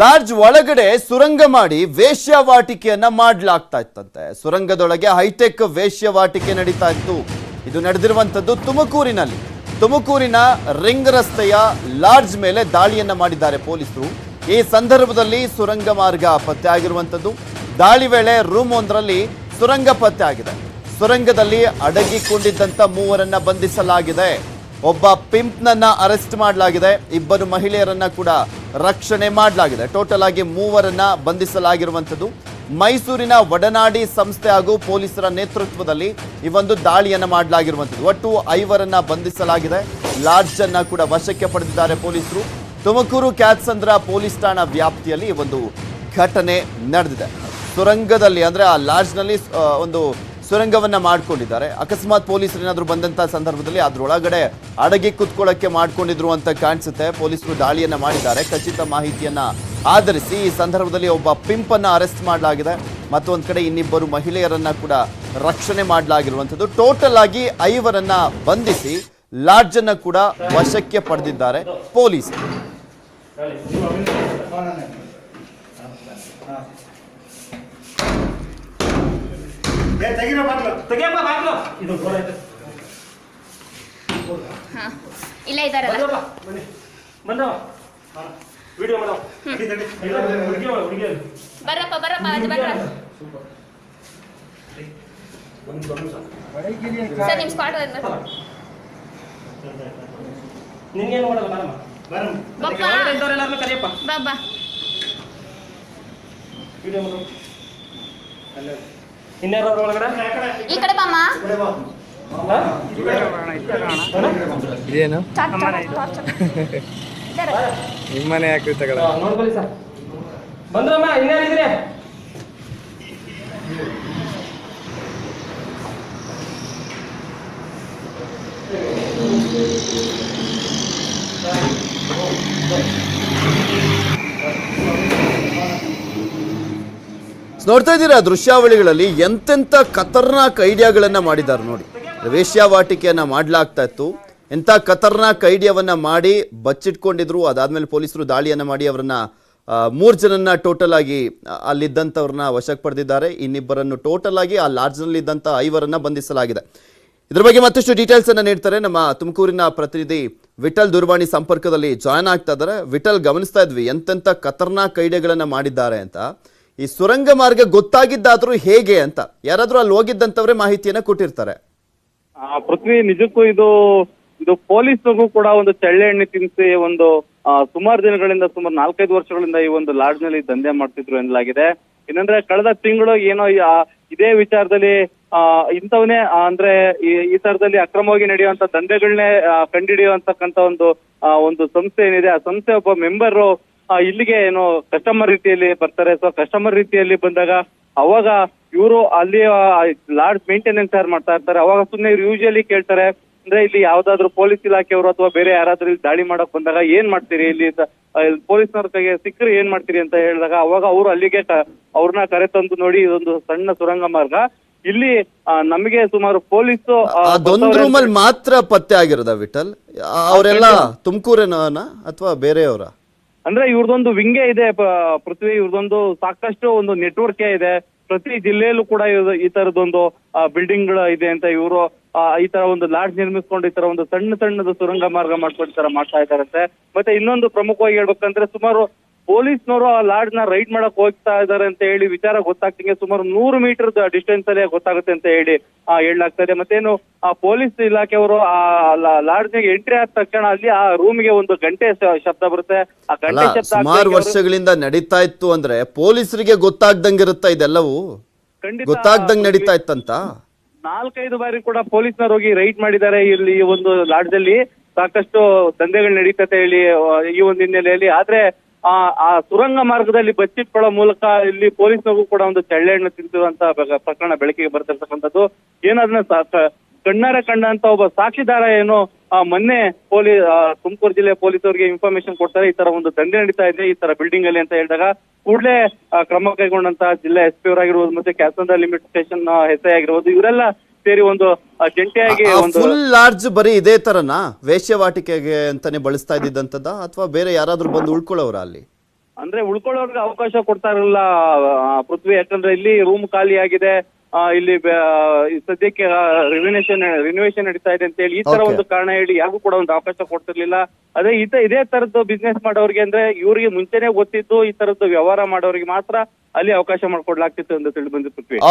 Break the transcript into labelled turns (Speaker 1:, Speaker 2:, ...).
Speaker 1: Lodge ಒಳಗಡೆ ಸುರಂಗ ಮಾಡಿ ವೇಶ್ಯಾವಾಟಿಕೆಯನ್ನ ಮಾಡಲಾಗ್ತಾ ಇತ್ತಂತೆ. ಸುರಂಗದೊಳಗೆ ಹೈಟೆಕ್ ವೇಶ್ಯವಾಟಿಕೆ ನಡೀತಾ ಇತ್ತು. ಇದು ನಡೆದಿರುವಂತದ್ದು ತುಮಕೂರಿನಲ್ಲಿ. ತುಮಕೂರಿನ ರಿಂಗ್ ರಸ್ತೆಯ ಲಾಡ್ಜ್ ಮೇಲೆ ದಾಳಿಯನ್ನ ಮಾಡಿದ್ದಾರೆ ಪೊಲೀಸರು. ಈ ಸಂದರ್ಭದಲ್ಲಿ ಸುರಂಗ ಮಾರ್ಗ ಪತ್ತೆ ಆಗಿರುವಂಥದ್ದು. ದಾಳಿ ವೇಳೆ ರೂಮ್ ಒಂದರಲ್ಲಿ ಸುರಂಗ ಪತ್ತೆ ಆಗಿದೆ. ಸುರಂಗದಲ್ಲಿ ಅಡಗಿಕೊಂಡಿದ್ದಂತ ಮೂವರನ್ನ ಬಂಧಿಸಲಾಗಿದೆ. ಒಬ್ಬ ಪಿಂಪ್ನನ್ನ ಅರೆಸ್ಟ್ ಮಾಡಲಾಗಿದೆ. ಇಬ್ಬರು ಮಹಿಳೆಯರನ್ನ ಕೂಡ ರಕ್ಷಣೆ ಮಾಡಲಾಗಿದೆ. ಟೋಟಲ್ ಆಗಿ ಮೂವರನ್ನ ಬಂಧಿಸಲಾಗಿರುವಂಥದ್ದು. ಮೈಸೂರಿನ ಒಡನಾಡಿ ಸಂಸ್ಥೆ ಹಾಗೂ ಪೊಲೀಸರ ನೇತೃತ್ವದಲ್ಲಿ ಈ ಒಂದು ದಾಳಿಯನ್ನು ಮಾಡಲಾಗಿರುವಂಥದ್ದು. ಒಟ್ಟು ಐವರನ್ನ ಬಂಧಿಸಲಾಗಿದೆ. ಲಾಡ್ಜ್ ಅನ್ನ ಕೂಡ ವಶಕ್ಕೆ ಪಡೆದಿದ್ದಾರೆ ಪೊಲೀಸರು. ತುಮಕೂರು ಕ್ಯಾತ್ಸಂದ್ರ ಪೊಲೀಸ್ ಠಾಣಾ ವ್ಯಾಪ್ತಿಯಲ್ಲಿ ಈ ಒಂದು ಘಟನೆ ನಡೆದಿದೆ. ಸುರಂಗದಲ್ಲಿ ಅಂದ್ರೆ ಆ ಲಾಡ್ಜ್ನಲ್ಲಿ ನಲ್ಲಿ ಒಂದು ಸುರಂಗವನ್ನ ಮಾಡ್ಕೊಂಡಿದ್ದಾರೆ. ಅಕಸ್ಮಾತ್ ಪೊಲೀಸರು ಏನಾದ್ರು ಬಂದಂತ ಸಂದರ್ಭದಲ್ಲಿ ಅದ್ರೊಳಗಡೆ ಅಡಗಿ ಕುತ್ಕೊಳ್ಳಕ್ಕೆ ಮಾಡ್ಕೊಂಡಿದ್ರು ಅಂತ ಕಾಣಿಸುತ್ತೆ. ಪೊಲೀಸರು ದಾಳಿಯನ್ನ ಮಾಡಿದ್ದಾರೆ. ಖಚಿತ ಮಾಹಿತಿಯನ್ನ ಆಧರಿಸಿ ಈ ಸಂದರ್ಭದಲ್ಲಿ ಒಬ್ಬ ಪಿಂಪ್ ಅನ್ನ ಅರೆಸ್ಟ್ ಮಾಡಲಾಗಿದೆ. ಮತ್ತೊಂದ್ ಕಡೆ ಇನ್ನಿಬ್ಬರು ಮಹಿಳೆಯರನ್ನ ಕೂಡ ರಕ್ಷಣೆ ಮಾಡಲಾಗಿರುವಂಥದ್ದು. ಟೋಟಲ್ ಆಗಿ ಐವರನ್ನ ಬಂಧಿಸಿ ಲಾಡ್ಜ್ ಅನ್ನ ಕೂಡ ವಶಕ್ಕೆ ಪಡೆದಿದ್ದಾರೆ ಪೊಲೀಸರು.
Speaker 2: ತೆಗಿರೋ ಬಾಗ್ಲು.
Speaker 3: ತೆಗಿಯಪ್ಪ ಬಾಗ್ಲು. ಇದು ಐತೆ.
Speaker 4: ಹಾ ಇಲ್ಲ ಇದಾರಲ್ಲ.
Speaker 3: ಬಂದಪ್ಪ, ಬನ್ನಿ. ಬಂದವ ವಿಡಿಯೋ ಮಾಡೋ.
Speaker 2: ತಡಿ, ತಡಿ.
Speaker 3: ಹುಡುಗಿ ಹುಡುಗಿ.
Speaker 4: ಬರ್ರಪ್ಪ ಬರ್ರಪ್ಪ ಅದು ಬರ್ರ ಸರ್ ನಿಮ್ಮ
Speaker 3: ನಿನ್ಗೇನು ಮಾಡಲ್ಲ ಬಾರಮ್ಮ. ಕರಿಯಪ್ಪ.
Speaker 4: ಬಾ ಬಾ.
Speaker 3: ವಿಡಿಯೋ ಮಾಡೋ. ಇನ್ಯಾರು ಒಳಗಡೆ?
Speaker 4: ಈ ಕಡೆ ಬಾಮ್ಮ.
Speaker 5: ಇದೇನು. ನಿಮ್ಮನೆ ಯಾಕೆ ತಗೊಳ
Speaker 3: ನೋಡ್ಕೊಳ್ಳಿ ಸರ್. ಬಂದ್ರಮ್ಮ ಇನ್ಯಾರಿದ್ರಿ
Speaker 1: ನೋಡ್ತಾ ಇದ್ದೀರಾ ದೃಶ್ಯಾವಳಿಗಳಲ್ಲಿ ಎಂತೆಂಥ ಖತರ್ನಾಕ್ ಐಡಿಯಾಗಳನ್ನ ಮಾಡಿದ್ದಾರೆ ನೋಡಿ. ವೇಶ್ಯಾವಾಟಿಕೆಯನ್ನ ಮಾಡ್ಲಾಗ್ತಾ ಇತ್ತು. ಎಂಥ ಖತರ್ನಾಕ್ ಐಡಿಯಾವನ್ನ ಮಾಡಿ ಬಚ್ಚಿಟ್ಕೊಂಡಿದ್ರು. ಅದಾದ್ಮೇಲೆ ಪೊಲೀಸರು ದಾಳಿಯನ್ನ ಮಾಡಿ ಅವರನ್ನ ಮೂರು ಜನನ್ನ ಟೋಟಲ್ ಆಗಿ ಅಲ್ಲಿದ್ದಂಥವ್ರನ್ನ ವಶಕ್ಕೆ ಪಡೆದಿದ್ದಾರೆ. ಇನ್ನಿಬ್ಬರನ್ನು ಟೋಟಲ್ ಆಗಿ ಆ ಲಾಡ್ಜ್ನಲ್ಲಿ ಐವರನ್ನು ಐವರನ್ನ ಬಂಧಿಸಲಾಗಿದೆ. ಇದ್ರ ಬಗ್ಗೆ ಮತ್ತಷ್ಟು ಡೀಟೇಲ್ಸ್ ಅನ್ನ ನೀಡ್ತಾರೆ ನಮ್ಮ ತುಮಕೂರಿನ ಪ್ರತಿನಿಧಿ ವಿಠಲ್ ದೂರವಾಣಿ ಸಂಪರ್ಕದಲ್ಲಿ ಜಾಯ್ನ್ ಆಗ್ತಾ ಇದ್ದಾರೆ. ವಿಠಲ್, ಗಮನಿಸ್ತಾ ಇದ್ವಿ ಎಂತೆಂಥ ಖತರ್ನಾಕ್ ಐಡಿಯಾಗಳನ್ನ ಮಾಡಿದ್ದಾರೆ ಅಂತ. ಈ ಸುರಂಗ ಮಾರ್ಗ ಗೊತ್ತಾಗಿದ್ದಾದ್ರೂ ಹೇಗೆ ಅಂತ? ಯಾರಾದ್ರೂ ಅಲ್ಲಿ ಹೋಗಿದ್ದಂತವ್ರೆ ಮಾಹಿತಿಯನ್ನ ಕೊಟ್ಟಿರ್ತಾರೆ.
Speaker 6: ಪೃಥ್ವಿ, ನಿಜಕ್ಕೂ ಇದು ಇದು ಪೊಲೀಸರಿಗೂ ಕೂಡ ಒಂದು ಚಳ್ಳೆ ತಿನ್ನಿಸಿ ಒಂದು ಸುಮಾರು ದಿನಗಳಿಂದ, ಸುಮಾರು ನಾಲ್ಕೈದು ವರ್ಷಗಳಿಂದ ಈ ಒಂದು ಲಾಡ್ಜ್ನಲ್ಲಿ ದಂಧೆ ಮಾಡ್ತಿದ್ರು ಎನ್ನಲಾಗಿದೆ. ಏನಂದ್ರೆ ಕಳೆದ ತಿಂಗಳು ಏನೋ ಇದೇ ವಿಚಾರದಲ್ಲಿ, ಆ, ಇಂಥವನ್ನೇ ಅಂದ್ರೆ ಈ ತರದಲ್ಲಿ ಅಕ್ರಮವಾಗಿ ನಡೆಯುವಂತ ದಂಧೆಗಳನ್ನೇ ಕಂಡಿಡಿಯುವಂತಕ್ಕಂತ ಒಂದು ಒಂದು ಸಂಸ್ಥೆ ಏನಿದೆ, ಆ ಸಂಸ್ಥೆ ಒಬ್ಬ ಮೆಂಬರ್ ಇಲ್ಲಿಗೆ ಏನು ಕಸ್ಟಮರ್ ರೀತಿಯಲ್ಲಿ ಬರ್ತಾರೆ. ಸೊ ಕಸ್ಟಮರ್ ರೀತಿಯಲ್ಲಿ ಬಂದಾಗ ಅವಾಗ ಇವರು ಅಲ್ಲಿ ಲಾಡ್ಜ್ ಮೇಂಟೆನೆನ್ಸ್ ಯಾರು ಮಾಡ್ತಾ ಇರ್ತಾರೆ? ಅವಾಗ ಸುಮ್ಮನೆ ಇವ್ರು ಯೂಶಲಿ ಕೇಳ್ತಾರೆ. ಅಂದ್ರೆ ಇಲ್ಲಿ ಯಾವ್ದಾದ್ರು ಪೊಲೀಸ್ ಇಲಾಖೆಯವರು ಅಥವಾ ಬೇರೆ ಯಾರಾದ್ರೂ ಇಲ್ಲಿ ದಾಳಿ ಮಾಡಕ್ ಬಂದಾಗ ಏನ್ ಮಾಡ್ತೀರಿ? ಇಲ್ಲಿ ಪೊಲೀಸ್ನವ್ರ ಕೈಗೆ ಸಿಕ್ಕರೆ ಏನ್ ಮಾಡ್ತೀರಿ ಅಂತ ಹೇಳಿದಾಗ ಅವಾಗ ಅವರು ಅಲ್ಲಿಗೆ ಅವ್ರನ್ನ ಕರೆ ತಂದು ನೋಡಿ ಇದೊಂದು ಸಣ್ಣ ಸುರಂಗ ಮಾರ್ಗ. ಇಲ್ಲಿ ನಮಗೆ ಸುಮಾರು ಪೊಲೀಸ್
Speaker 1: ಅದೊಂದು ರೂಮಲ್ಲಿ ಮಾತ್ರ ಪತ್ತೆ ಆಗಿರೋದ ವಿಠಲ್? ಅವರೆಲ್ಲ ತುಮಕೂರಿನ ಅಥವಾ ಬೇರೆಯವರ?
Speaker 6: ಅಂದ್ರೆ ಇವ್ರದೊಂದು ವಿಂಗೇ ಇದೆ ಪೃಥ್ವಿ, ಇವ್ರದೊಂದು ಸಾಕಷ್ಟು ಒಂದು ನೆಟ್ವರ್ಕ್ ಇದೆ. ಪ್ರತಿ ಜಿಲ್ಲೆಯಲ್ಲೂ ಕೂಡ ಈ ತರದೊಂದು ಬಿಲ್ಡಿಂಗ್ಗಳ ಇದೆ ಅಂತ ಇವರು ಈ ತರ ಒಂದು ಲಾಡ್ಜ್ ನಿರ್ಮಿಸ್ಕೊಂಡು ಈ ತರ ಒಂದು ಸಣ್ಣ ಸಣ್ಣದ ಸುರಂಗ ಮಾರ್ಗ ಮಾಡ್ಕೊಂಡು ತರ ಮಾಡ್ತಾ ಇದಾರಂತೆ ಮತ್ತೆ ಇನ್ನೊಂದು ಪ್ರಮುಖವಾಗಿ ಹೇಳ್ಬೇಕಂದ್ರೆ ಸುಮಾರು ಪೊಲೀಸ್ನವರು ಆ ಲಾಡ್ಜ್ನ ರೈಡ್ ಮಾಡಕ್ ಹೋಗ್ತಾ ಇದ್ದಾರೆ ಅಂತ ಹೇಳಿ ವಿಚಾರ ಗೊತ್ತಾಗ್ತಿಗೆ ಸುಮಾರು ನೂರು ಮೀಟರ್ ಡಿಸ್ಟೆನ್ಸ್ ಅಲ್ಲೇ ಗೊತ್ತಾಗುತ್ತೆ ಅಂತ ಹೇಳಿ ಆ ಹೇಳಲಾಗ್ತಾ ಇದೆ. ಮತ್ತೇನು ಆ ಪೊಲೀಸ್ ಇಲಾಖೆಯವರು ಆ ಲಾಡ್ಜ್ ಎಂಟ್ರಿ ಆದ ತಕ್ಷಣ ಅಲ್ಲಿ ಆ ರೂಮ್ಗೆ ಒಂದು ಗಂಟೆ ಶಬ್ದ ಬರುತ್ತೆ. ಆ ಗಂಟೆ ಶಬ್ದ
Speaker 1: ಸುಮಾರು ವರ್ಷಗಳಿಂದ ನಡೀತಾ ಇತ್ತು ಅಂದ್ರೆ ಪೊಲೀಸರಿಗೆ ಗೊತ್ತಾಗ್ದಂಗಿರುತ್ತ ಇದೆಲ್ಲವೂ?
Speaker 6: ಖಂಡಿತ
Speaker 1: ಗೊತ್ತಾಗ್ದಂಗ್ ನಡೀತಾ ಇತ್ತಂತ?
Speaker 6: ನಾಲ್ಕೈದು ಬಾರಿ ಕೂಡ ಪೊಲೀಸ್ನವರು ಹೋಗಿ ರೈಡ್ ಮಾಡಿದ್ದಾರೆ ಇಲ್ಲಿ ಈ ಒಂದು ಲಾಡ್ಜ್ ಅಲ್ಲಿ ಸಾಕಷ್ಟು ದಂಧೆಗಳು ನಡೀತತೆ ಹೇಳಿ ಈ ಒಂದು ಹಿನ್ನೆಲೆಯಲ್ಲಿ. ಆದ್ರೆ ಆ ಆ ಸುರಂಗ ಮಾರ್ಗದಲ್ಲಿ ಬಚ್ಚಿಟ್ಕೊಳ್ಳೋ ಮೂಲಕ ಇಲ್ಲಿ ಪೊಲೀಸ್ನಗೂ ಕೂಡ ಒಂದು ಚಳ್ಳೆಹಣ್ಣು ತಿಂತಿರುವಂತ ಪ್ರಕರಣ ಬೆಳಕಿಗೆ ಬರ್ತಿರ್ತಕ್ಕಂಥದ್ದು ಏನದನ್ನ ಕಣ್ಣಾರೆ ಕಂಡಂತ ಒಬ್ಬ ಸಾಕ್ಷಿದಾರ ಏನು ಮೊನ್ನೆ ಪೊಲೀ ತುಮಕೂರು ಜಿಲ್ಲೆ ಪೊಲೀಸರಿಗೆ ಇನ್ಫಾರ್ಮೇಶನ್ ಕೊಡ್ತಾರೆ. ಈ ತರ ಒಂದು ದಂಧೆ ನಡೀತಾ ಇದೆ ಈ ತರ ಬಿಲ್ಡಿಂಗ್ ಅಲ್ಲಿ ಅಂತ ಹೇಳಿದಾಗ. ಕೂಡಲೇ ಕ್ರಮ ಕೈಗೊಂಡಂತ ಜಿಲ್ಲಾ ಎಸ್ ಪಿ ಅವರಾಗಿರ್ಬೋದು, ಮತ್ತೆ Kyasandra limit station S I ಆಗಿರ್ಬೋದು, ಇವರೆಲ್ಲ ಸೇರಿ ಒಂದು ಜಂಟಿಯಾಗಿ ಒಂದು
Speaker 1: ಫುಲ್ ಲಾರ್ಜ್ ಬರೀ ಇದೇ ತರನಾ? ವೇಶ್ಯವಾಟಿಕೆಗೆ ಅಂತಾನೆ ಬಳಸ್ತಾ ಇದ್ದಿದ್ದಂತದ ಅಥವಾ ಬೇರೆ ಯಾರಾದ್ರೂ ಬಂದು ಉಳ್ಕೊಳ್ಳೋರ ಅಲ್ಲಿ?
Speaker 6: ಅಂದ್ರೆ ಉಳ್ಕೊಳ್ಳೋರ್ಗೆ ಅವಕಾಶ ಕೊಡ್ತಾ ಇರಲಿಲ್ಲ ಪೃಥ್ವಿ. ಯಾಕಂದ್ರೆ ಇಲ್ಲಿ ರೂಮ್ ಖಾಲಿ ಆಗಿದೆ. ಆ, ಇಲ್ಲಿ ಸದ್ಯಕ್ಕೆ ರಿನೋವೇಷನ್ ರಿನೋವೇಷನ್ ನಡೀತಾ ಇದೆ ಅಂತ ಹೇಳಿ ಈ ತರ ಒಂದು ಕಾರಣ ಹೇಳಿ ಯಾರಿಗೂ ಕೂಡ ಒಂದು ಅವಕಾಶ ಕೊಡ್ತಿರ್ಲಿಲ್ಲ. ಅದೇ ಇದೆ ಇದೇ ತರದ್ದು ಬಿಸ್ನೆಸ್ ಮಾಡೋರಿಗೆ ಅಂದ್ರೆ ಇವರಿಗೆ ಮುಂಚೆನೆ ಗೊತ್ತಿದ್ದು ಈ ತರದ್ದು ವ್ಯವಹಾರ ಮಾಡೋರಿಗೆ ಮಾತ್ರ ಅಲ್ಲಿ ಅವಕಾಶ ಮಾಡ್ಕೊಡ್ಲಾಗ್ತಿತ್ತು ಅಂತ ತಿಳಿದು ಬಂದಿತ್ತು ಪೃಥ್ವಿ.